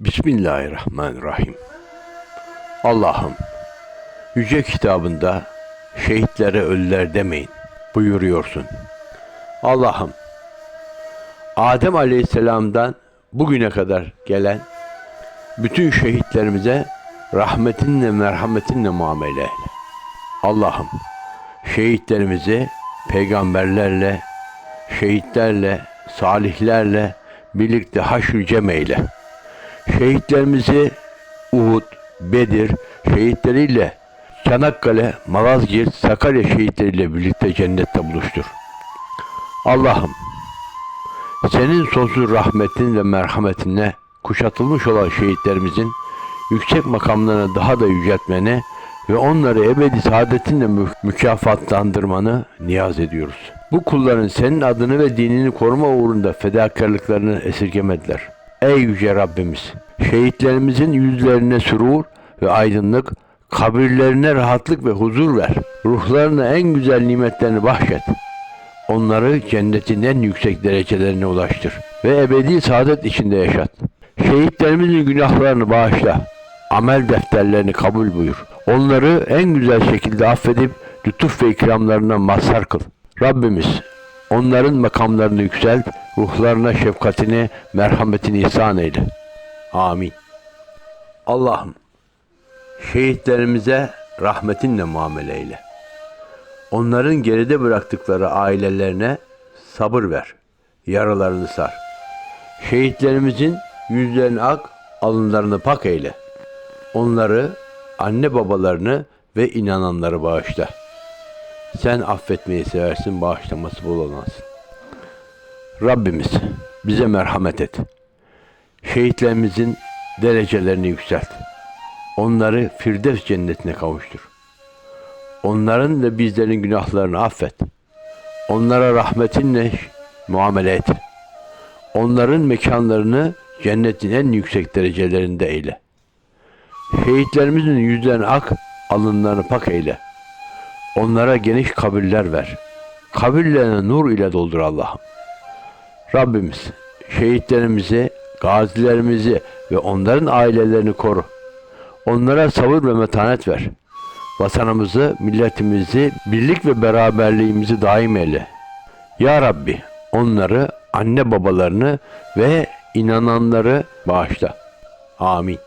Bismillahirrahmanirrahim. Allah'ım, yüce kitabında şehitlere ölüler demeyin buyuruyorsun. Allah'ım, Adem Aleyhisselam'dan bugüne kadar gelen bütün şehitlerimize rahmetinle merhametinle muamele eyle. Allah'ım, şehitlerimizi peygamberlerle, şehitlerle, salihlerle birlikte haşr cem eyle. Şehitlerimizi Uhud, Bedir şehitleriyle Çanakkale, Malazgirt, Sakarya şehitleriyle birlikte cennette buluştur. Allah'ım senin sonsuz rahmetin ve merhametinle kuşatılmış olan şehitlerimizin yüksek makamlarını daha da yüceltmeni ve onları ebedi saadetinle mü- mükafatlandırmanı niyaz ediyoruz. Bu kulların senin adını ve dinini koruma uğrunda fedakarlıklarını esirgemediler. Ey yüce Rabbimiz! Şehitlerimizin yüzlerine sürur ve aydınlık, kabirlerine rahatlık ve huzur ver. Ruhlarına en güzel nimetlerini bahşet. Onları cennetin en yüksek derecelerine ulaştır ve ebedi saadet içinde yaşat. Şehitlerimizin günahlarını bağışla. Amel defterlerini kabul buyur. Onları en güzel şekilde affedip lütuf ve ikramlarına mazhar kıl. Rabbimiz onların makamlarını yükselt, ruhlarına şefkatini, merhametini ihsan eyle. Amin. Allah'ım şehitlerimize rahmetinle muamele eyle. Onların geride bıraktıkları ailelerine sabır ver. Yaralarını sar. Şehitlerimizin yüzlerini ak, alınlarını pak eyle. Onları, anne babalarını ve inananları bağışla. Sen affetmeyi seversin, bağışlaması bol. Rabbimiz bize merhamet et. Şehitlerimizin derecelerini yükselt. Onları Firdevs cennetine kavuştur. Onların ve bizlerin günahlarını affet. Onlara rahmetinle muamele et. Onların mekanlarını cennetin en yüksek derecelerinde eyle. Şehitlerimizin yüzlerini ak, alınlarını pak eyle. Onlara geniş kabirler ver. Kabirlerine nur ile doldur Allah'ım. Rabbimiz şehitlerimizi, gazilerimizi ve onların ailelerini koru. Onlara sabır ve metanet ver. Vatanımızı, milletimizi, birlik ve beraberliğimizi daim eyle. Ya Rabbi onları, anne babalarını ve inananları bağışla. Amin.